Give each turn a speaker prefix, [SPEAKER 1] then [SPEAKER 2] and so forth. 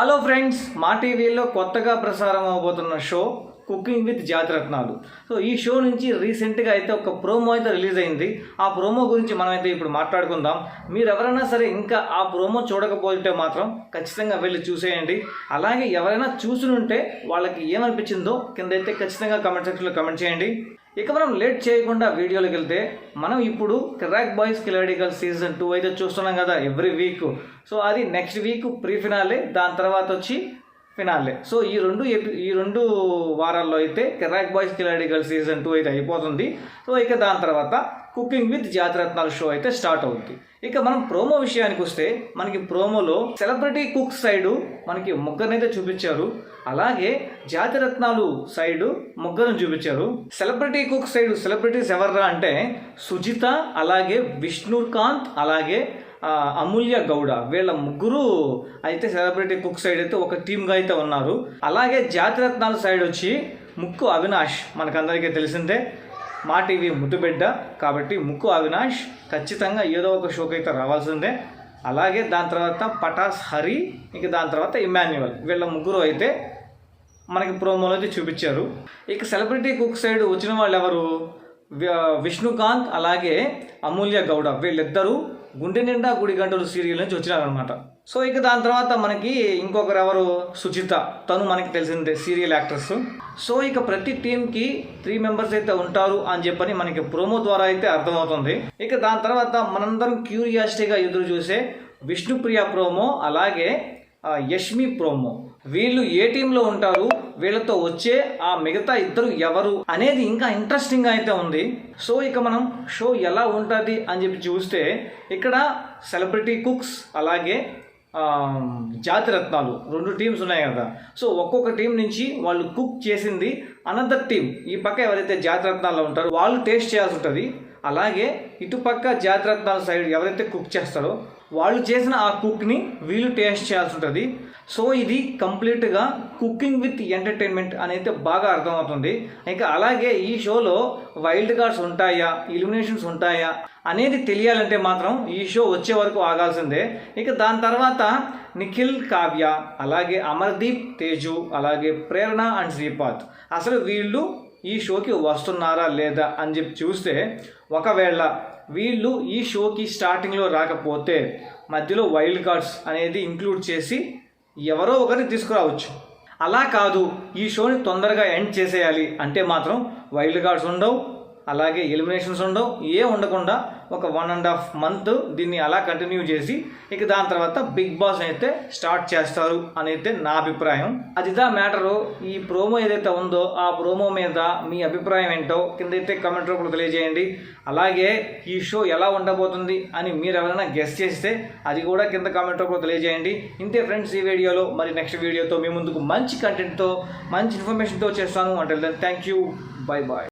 [SPEAKER 1] Hello friends మా టీవీలో కొత్తగా ప్రసారం అవబోతున్న show cooking with Jathiratnalu. So ఈ షో నుంచి రీసెంట్గా అయితే ఒక ప్రోమో అయితే రిలీజ్ అయింది. ఆ ప్రోమో గురించి మనమైతే ఇప్పుడు మాట్లాడుకుందాం. మీరు ఎవరైనా సరే ఇంకా ఆ ప్రోమో చూడకపోతే మాత్రం ఖచ్చితంగా వెళ్ళి చూసేయండి. అలాగే ఎవరైనా చూసునుంటే వాళ్ళకి ఏమనిపించిందో కింద అయితే ఖచ్చితంగా కమెంట్ సెక్షన్లో కమెంట్ చేయండి. ఇక మనం లేట్ చేయకుండా వీడియోలోకి వెళ్తే మనం ఇప్పుడు క్రాక్ బాయ్స్ కిలాడికల్ సీజన్ టూ అయితే చూస్తున్నాం కదా ఎవ్రీ వీక్ సో అది నెక్స్ట్ వీక్ ప్రీ ఫినాలే దాని తర్వాత వచ్చి ఫినాలే సో ఈ రెండు ఈ రెండు వారాల్లో అయితే క్రాక్ బాయ్స్ కిలాడికల్ సీజన్ టూ అయితే అయిపోతుంది. సో ఇక దాని తర్వాత కుకింగ్ విత్ జాతిరత్నాలు షో అయితే స్టార్ట్ అవుతుంది ఇక మనం ప్రోమో విషయానికి వస్తే మనకి ప్రోమోలో సెలబ్రిటీ కుక్ సైడు మనకి ముగ్గురినైతే చూపించారు. అలాగే జాతిరత్నాలు సైడు ముగ్గురు చూపించారు. సెలబ్రిటీ కుక్ సైడ్ సెలబ్రిటీస్ ఎవర్రా అంటే సుజిత అలాగే విష్ణుకాంత్ అలాగే అమూల్య గౌడ. వీళ్ళ ముగ్గురు అయితే సెలబ్రిటీ కుక్ సైడ్ అయితే ఒక టీమ్గా అయితే ఉన్నారు. అలాగే జాతిరత్నాల సైడ్ వచ్చి ముక్కు అవినాష్ మనకందరికీ తెలిసిందే. మా టీవీ ముద్దుబిడ్డ కాబట్టి ముక్కు అవినాష్ ఖచ్చితంగా ఏదో ఒక షోకి అయితే రావాల్సిందే. అలాగే దాని తర్వాత పటాస్ హరి ఇక దాని తర్వాత ఇమాన్యువల్ వీళ్ళ ముగ్గురు అయితే మనకి ప్రోమోలో అయితే చూపించారు. ఇక సెలబ్రిటీ కుక్ సైడ్ వచ్చిన వాళ్ళు ఎవరు విష్ణుకాంత్ అలాగే అమూల్య గౌడ. వీళ్ళిద్దరూ గుండె నిండా గుడి గంటలు సీరియల్ నుంచి వచ్చినారనమాట సో ఇక దాని తర్వాత మనకి ఇంకొకరు ఎవరు? సుచిత తను మనకి తెలిసిందే సీరియల్ యాక్ట్రెస్. సో ఇక ప్రతి టీంకి త్రీ మెంబర్స్ అయితే ఉంటారు అని చెప్పని మనకి ప్రోమో ద్వారా అయితే అర్థమవుతుంది. ఇక దాని తర్వాత మనందరం క్యూరియాసిటీగా ఎదురు చూసే విష్ణుప్రియ ప్రోమో అలాగే యష్మి ప్రోమో. వీళ్ళు ఏ టీంలో ఉంటారు? వీళ్ళతో వచ్చే ఆ మిగతా ఇద్దరు ఎవరు? అనేది ఇంకా ఇంట్రెస్టింగ్గా అయితే ఉంది. సో ఇక మనం షో ఎలా ఉంటుంది అని చెప్పి చూస్తే ఇక్కడ సెలబ్రిటీ కుక్స్ అలాగే జాతిరత్నాలు రెండు టీమ్స్ ఉన్నాయి కదా. సో ఒక్కొక్క టీం నుంచి వాళ్ళు కుక్ చేసింది అనదర్ టీం ఈ పక్క ఎవరైతే జాతిరత్నాల్లో ఉంటారో వాళ్ళు టేస్ట్ చేయాల్సి ఉంటుంది. అలాగే ఇటుపక్క జాతిరత్నాల సైడ్ ఎవరైతే కుక్ చేస్తారో వాళ్ళు చేసిన ఆ కుక్ని వీళ్ళు టేస్ట్ చేయాల్సి ఉంటుంది. సో ఇది కంప్లీట్గా కుకింగ్ విత్ ఎంటర్టైన్మెంట్ అనేది బాగా అర్థమవుతుంది. ఇంకా అలాగే ఈ షోలో వైల్డ్ కార్డ్స్ ఉంటాయా ఇలిమినేషన్స్ ఉంటాయా అనేది తెలియాలంటే మాత్రం ఈ షో వచ్చే వరకు ఆగాల్సిందే. ఇక దాని తర్వాత నిఖిల్ కావ్య అలాగే అమర్దీప్ తేజు అలాగే ప్రేరణ అండ్ శ్రీపాద్. అసలు వీళ్ళు ఈ షోకి వస్తున్నారా లేదా అని చెప్పి చూస్తే ఒకవేళ వీళ్ళు ఈ షోకి స్టార్టింగ్లో రాకపోతే మధ్యలో వైల్డ్ కార్డ్స్ అనేది ఇంక్లూడ్ చేసి ఎవరో ఒకరిని తీసుకురావచ్చు. అలా కాదు ఈ షోని తొందరగా ఎండ్ చేసేయాలి అంటే మాత్రం వైల్డ్ కార్డ్స్ ఉండవు. అలాగే ఎలిమినేషన్స్ ఉండవు ఏ ఉండకుండా ఒక వన్ అండ్ హాఫ్ మంత్ దీన్ని అలా కంటిన్యూ చేసి ఇక దాని తర్వాత బిగ్ బాస్ అయితే స్టార్ట్ చేస్తారు అని అయితే నా అభిప్రాయం. అదిదా మ్యాటరు ఈ ప్రోమో ఏదైతే ఉందో ఆ ప్రోమో మీద మీ అభిప్రాయం ఏంటో కింద అయితే కమెంట్ రూపంలో తెలియజేయండి. అలాగే ఈ షో ఎలా ఉండబోతుంది అని మీరు ఎవరైనా గెస్ట్ చేస్తే అది కూడా కింద కామెంట్ రూపంలో తెలియజేయండి. ఇంతే ఫ్రెండ్స్ ఈ వీడియోలో మరి నెక్స్ట్ వీడియోతో మీ ముందుకు మంచి కంటెంట్తో మంచి ఇన్ఫర్మేషన్తో చేస్తాను అంటే థ్యాంక్ యూ బై బాయ్